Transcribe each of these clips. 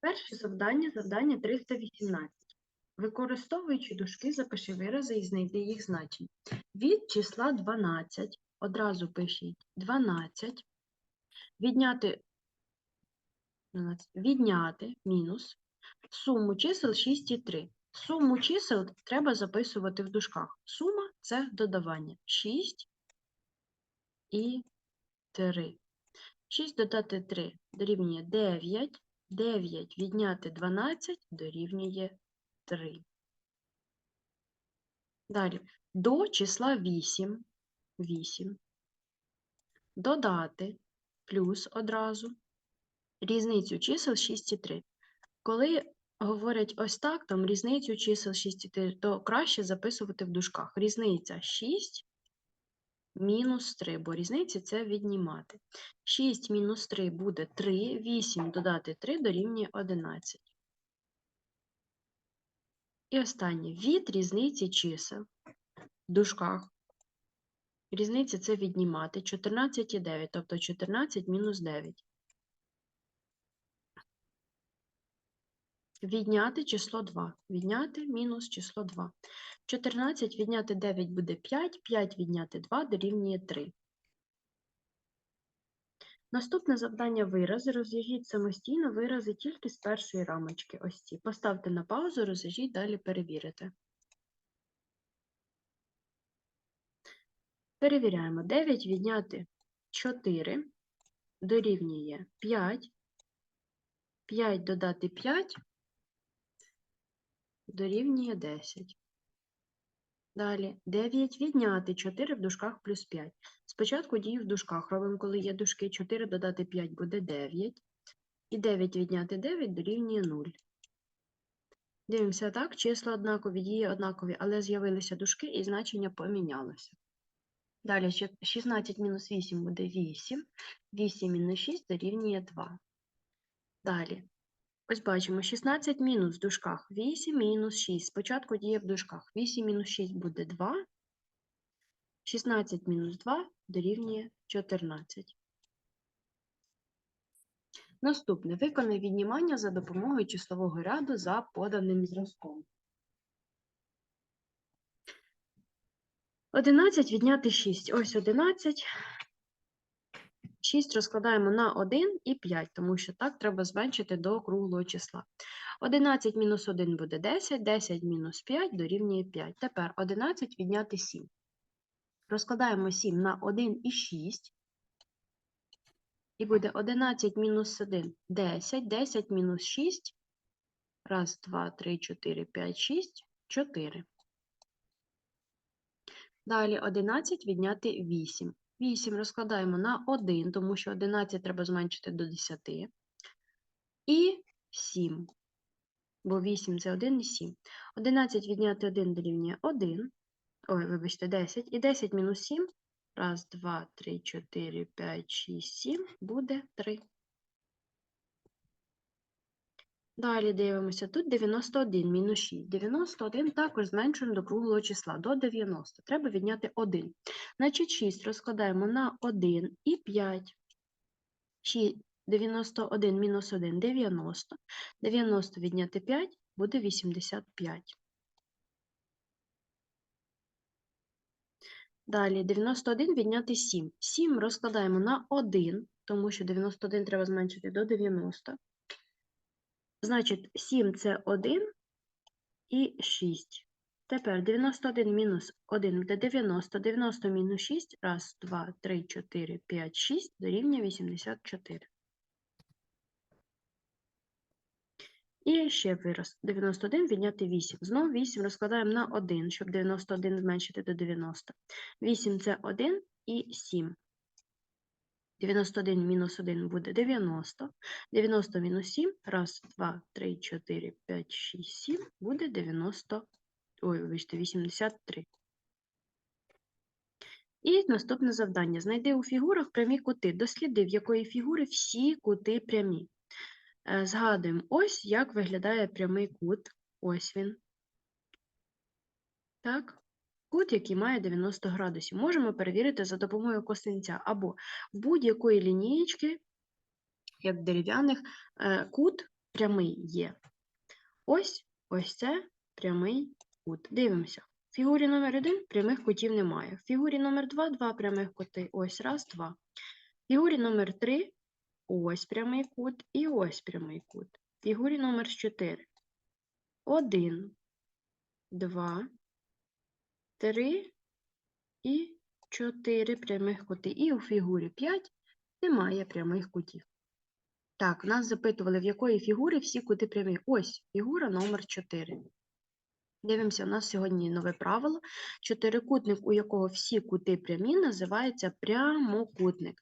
Перше завдання, завдання 318. Використовуючи дужки, запиши вирази і знайди їх значення. Від числа 12, одразу пишіть 12, відняти, 12, відняти мінус суму чисел 6 і 3. Суму чисел треба записувати в дужках. Сума – це додавання. 6 і 3. 6 додати 3 дорівнює 9. 9 відняти 12 дорівнює 3. Далі. До числа 8. 8. Додати плюс одразу. Різницю чисел 6 і 3. Коли говорять ось так, там різницю чисел 6 і 3, то краще записувати в дужках. Різниця 6 мінус 3, бо різниці це віднімати. 6 мінус 3 буде 3, 8 додати 3 дорівнює 11. І останнє. Від різниці чисел в дужках. Різниця це віднімати 14 і 9, тобто 14 мінус 9. Відняти число 2. Відняти мінус число 2. 14 відняти 9 буде 5, 5 відняти 2 дорівнює 3. Наступне завдання вирази. Розв'яжіть самостійно вирази тільки з першої рамочки. Ось ці. Поставте на паузу, розв'яжіть, далі перевірите. Перевіряємо. 9 відняти 4 дорівнює 5. 5 додати 5 дорівнює 10. Далі 9 відняти 4 в дужках плюс 5. Спочатку дію в дужках робимо, коли є дужки 4 додати 5 буде 9. І 9 відняти 9 дорівнює 0. Дивимося так, числа однакові, дії однакові, але з'явилися дужки і значення помінялося. Далі 16 мінус 8 буде 8. 8 мінус 6 дорівнює 2. Далі. Ось бачимо 16 мінус в дужках 8 мінус 6. Спочатку діє в дужках. 8 мінус 6 буде 2. 16 мінус 2 дорівнює 14. Наступне. Виконай віднімання за допомогою числового ряду за поданим зразком. 11 відняти 6. Ось 11. 6 розкладаємо на 1 і 5, тому що так треба зменшити до круглого числа. 11 мінус 1 буде 10, 10 мінус 5 дорівнює 5. Тепер 11 відняти 7. Розкладаємо 7 на 1 і 6. І буде 11 мінус 1 – 10, 10 мінус 6. Раз, два, три, 4, 5, 6, 4. Далі 11 відняти 8. 8 розкладаємо на 1, тому що 11 треба зменшити до 10. І 7. Бо 8 це 1 і 7. 11 відняти 1 дорівнює 1. Ой, вибачте, 10. І 10 мінус 7. Раз, два, три, 4, 5, 6, 7 буде 3. Далі дивимося. Тут 91 мінус 6. 91 також зменшуємо до круглого числа, до 90. Треба відняти 1. Значить, 6 розкладаємо на 1 і 5. 91 мінус 1 – 90. 90 відняти 5 буде 85. Далі 91 відняти 7. 7 розкладаємо на 1, тому що 91 треба зменшити до 90. Значить, 7 це 1 і 6. Тепер 91 мінус 1 буде 90, 90 мінус 6, раз, 2, 3, 4, 5, 6, дорівнює 84. І ще вираз. 91 відняти 8. Знову 8 розкладаємо на 1, щоб 91 зменшити до 90. 8 це 1 і 7. 91 мінус 1 буде 90. 90 мінус 7. Раз, 2, 3, 4, 5, 6, 7 буде 90. Ой, вибачте, 83. І наступне завдання. Знайди у фігурах прямі кути. Досліди, в якої фігури всі кути прямі. Е, Згадуємо, ось як виглядає прямий кут. Ось він. Так. Кут, який має 90 градусів. Можемо перевірити за допомогою косинця або будь-якої лінієчки, як дерев'яних, е, кут прямий є. Ось ось це прямий кут. Дивимося. В фігурі номер 1 прямих кутів немає. В фігурі номер 2 два прямих кути. Ось раз, два. В фігурі номер 3 ось прямий кут і ось прямий кут. В фігурі номер 4 1, 2, 3 і 4 прямих кути. І у фігурі 5 немає прямих кутів. Так, нас запитували, в якої фігури всі кути прямі. Ось фігура номер 4. Дивимося, у нас сьогодні нове правило. Чотирикутник, у якого всі кути прямі, називається прямокутник.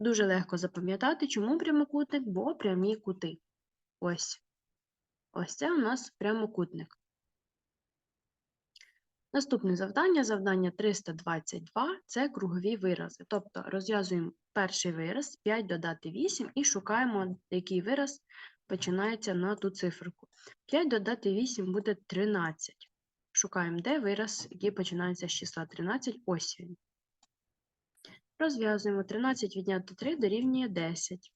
Дуже легко запам'ятати, чому прямокутник, бо прямі кути. Ось. Ось це у нас прямокутник. Наступне завдання, завдання 322 це кругові вирази. Тобто розв'язуємо перший вираз, 5 додати 8 і шукаємо, який вираз починається на ту циферку. 5 додати 8 буде 13. Шукаємо, де вираз, який починається з числа 13, ось він. Розв'язуємо 13 відняти 3 дорівнює 10.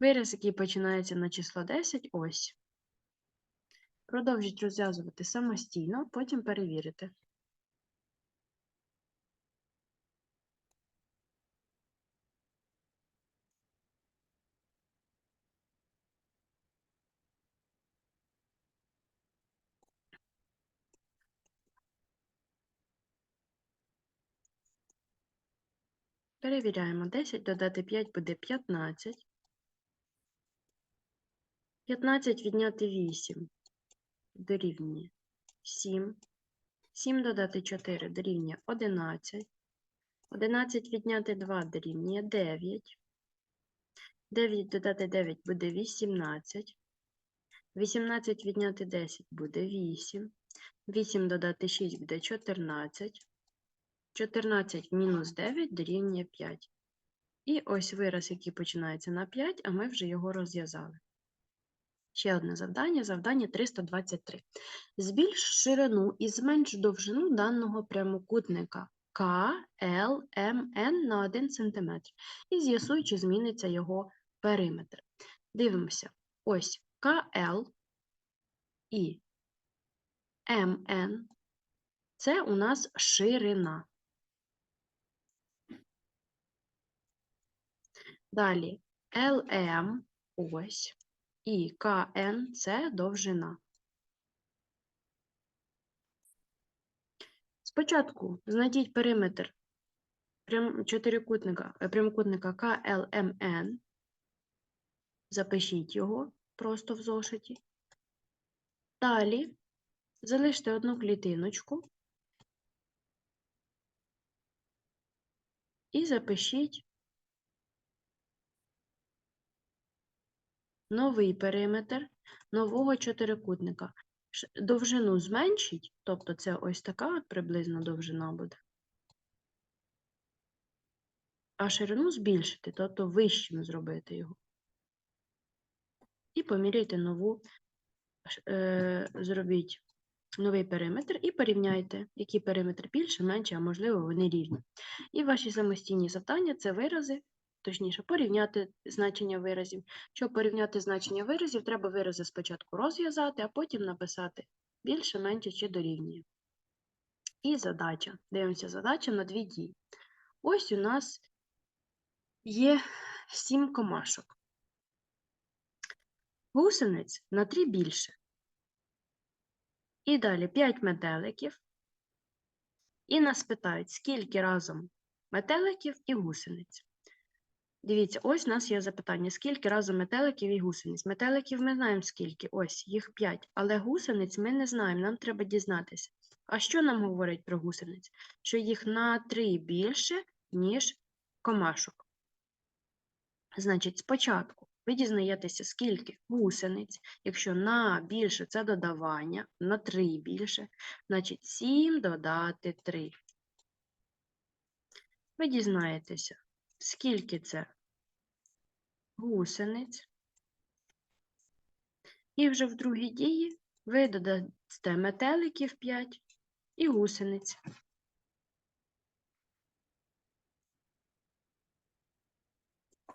Вираз, який починається на число 10, ось. Продовжіть розв'язувати самостійно, потім перевірите. Перевіряємо. 10 додати 5 буде 15. 15 відняти 8 дорівнює 7. 7 додати 4 дорівнює 11. 11 відняти 2 дорівнює 9. 9 додати 9 буде 18. 18 відняти 10 буде 8. 8 додати 6 буде 14. 14 мінус 9 дорівнює 5. І ось вираз, який починається на 5, а ми вже його розв'язали. Ще одне завдання, завдання 323. Збільш ширину і зменш довжину даного прямокутника К, Л, М, Н на 1 см. І з'ясуй, чи зміниться його периметр. Дивимося. Ось КЛ і МН – це у нас ширина. Далі LM ось і КН це довжина. Спочатку знайдіть периметр чотирикутника, е, прямокутника КЛМН. Запишіть його просто в зошиті. Далі залиште одну клітиночку і запишіть новий периметр нового чотирикутника. Довжину зменшіть, тобто це ось така от приблизно довжина буде. А ширину збільшити, тобто вищим зробити його. І поміряйте нову, е, зробіть новий периметр і порівняйте, який периметр більше, менше, а можливо вони рівні. І ваші самостійні завдання це вирази, точніше, порівняти значення виразів. Щоб порівняти значення виразів, треба вирази спочатку розв'язати, а потім написати більше, менше чи дорівнює. І задача. Дивимося, задача на дві дії. Ось у нас є сім комашок. Гусениць на три більше. І далі 5 метеликів. І нас питають, скільки разом метеликів і гусениць. Дивіться, ось у нас є запитання: скільки разом метеликів і гусениць? Метеликів ми знаємо скільки, ось їх 5, але гусениць ми не знаємо, нам треба дізнатися. А що нам говорить про гусениць? Що їх на 3 більше, ніж комашок. Значить, спочатку ви дізнаєтеся, скільки гусениць, якщо на більше це додавання, на 3 більше, значить 7 додати 3. Ви дізнаєтеся, скільки це гусениць. І вже в другій дії ви додасте метеликів 5 і гусениць.